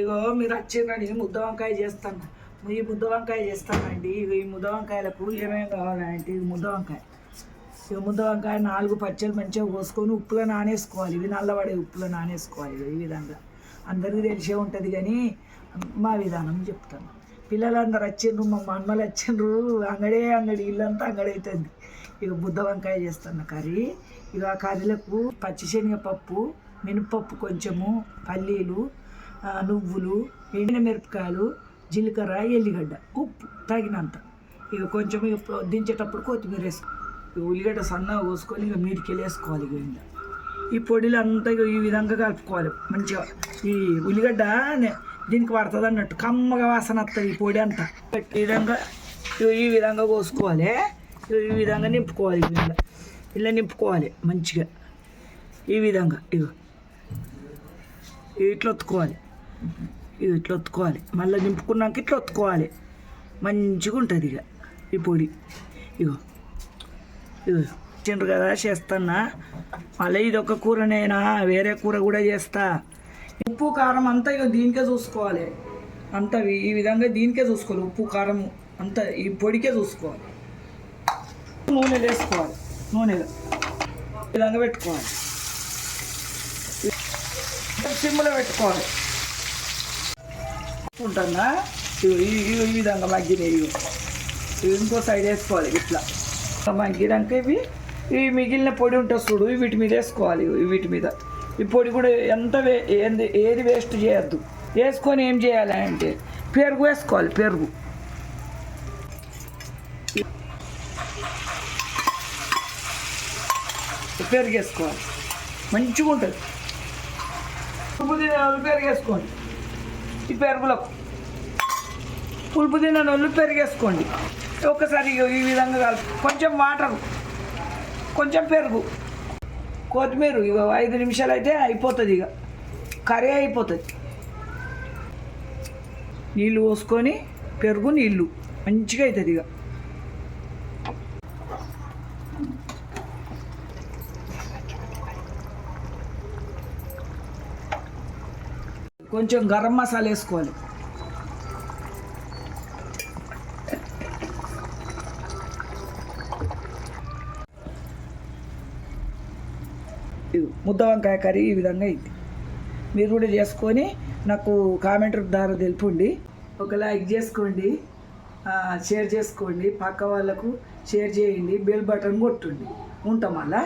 ఇగో మీరు వచ్చిందని ముద్ద వంకాయ చేస్తాను. ఈ ముద్ద వంకాయ చేస్తానండి ఇగో ఈ ముద్ద వంకాయలకు ఏమేమి కావాలంటే ఇది ముద్ద వంకాయ. ఇక ముద్ద వంకాయ నాలుగు పచ్చళ్ళు మంచిగా కోసుకొని ఉప్పులో నానేసుకోవాలి ఇవి నల్లబడే ఉప్పులో నానేసుకోవాలి ఈ విధంగా. అందరికీ తెలిసే ఉంటుంది కానీ మా విధానం చెప్తాను. పిల్లలందరూ వచ్చిండ్రు మా మన్మలు వచ్చిండ్రు అంగడే అంగడి ఇల్లంతా అంగడి అవుతుంది ఇక బుద్ధ వంకాయ చేస్తాను కర్రీ. ఇక ఆ కర్రీలకు పచ్చిశనగపప్పు మినపప్పు కొంచెము పల్లీలు నువ్వులు ఎండిన మిరపకాయలు జీలకర్ర ఎల్లిగడ్డ ఉప్పు తగినంత. ఇక కొంచెం ఇక దించేటప్పుడు కొత్తిమీర వేసుకో ఇక ఉల్లిగడ్డ సన్నగా కోసుకొని ఇక మీదికెళ్ళి వేసుకోవాలి ఇక ఇంత ఈ పొడిలు అంతా ఇక ఈ విధంగా కలుపుకోవాలి. మంచిగా ఈ ఉల్లిగడ్డ దీనికి పడుతుంది అన్నట్టు కమ్మగా వాసన వస్తుంది ఈ పొడి అంతా. ఈ విధంగా ఈ విధంగా కోసుకోవాలి. ఈ విధంగా నింపుకోవాలి ఇలా ఇలా నింపుకోవాలి మంచిగా. ఈ విధంగా ఇగో. ఇట్లా ఒత్తుకోవాలి. ఇవి ఇట్లా ఒత్తుకోవాలి. మళ్ళీ నింపుకున్నాక ఇట్లా ఒత్తుకోవాలి. మంచిగా ఉంటుంది ఇక ఈ పొడి. ఇగో. ఇగో. తిండ్రు కదా చేస్తానా మళ్ళీ ఇది ఒక కూరనేనా? వేరే కూర కూడా చేస్తా. ఉప్పు కారం అంతా ఇక దీనికే చూసుకోవాలి. అంతా ఈ విధంగా దీనికే చూసుకోవాలి. ఉప్పు కారం అంతా ఈ పొడికే చూసుకోవాలి. నూనె వేసుకోవాలి. నూనె ఈ విధంగా పెట్టుకోవాలి. సిమ్లో పెట్టుకోవాలి. ఉంటుందా? ఇవి ఈ- ఈ- విధంగా మగ్గినాయి ఇవి ఇంకో సైడ్ వేసుకోవాలి ఇట్లా. మగ్గినాక ఇవి ఇవి మిగిలిన పొడి ఉంటుంది చూడు వీటి మీద వేసుకోవాలి వీటి మీద. ఈ పొడి కూడా ఎంత వే ఏంది ఏది వేస్ట్ చేయొద్దు. వేసుకొని ఏం చేయాలి అంటే పెరుగు వేసుకోవాలి పెరుగు. పెరుగు వేసుకోవాలి. మంచిగా ఉంటుంది. పులుపు తినే పెరిగేసుకోండి. ఈ పెరుగులకు పులుపు తిన్న వాళ్ళు పెరుగు ఒక్కసారి ఈ విధంగా కలుపు కొంచెం వాటర్ కొంచెం పెరుగు. కొత్తిమీర ఇక ఐదు నిమిషాలు అయితే అయిపోతుంది ఇక కర్రీ అయిపోతుంది. నీళ్ళు పోసుకొని పెరుగు నీళ్ళు మంచిగా అవుతుంది ఇక కొంచెం గరం మసాలా వేసుకోవాలి. ఇది ముద్ద వంకాయ కర్రీ ఈ విధంగా అయింది. మీరు కూడా చేసుకొని నాకు కామెంట్ ద్వారా తెలుపండి. ఒక లైక్ చేసుకోండి షేర్ చేసుకోండి పక్క వాళ్ళకు షేర్ చేయండి బెల్ బటన్ కొట్టండి. ఉంటాం అలా?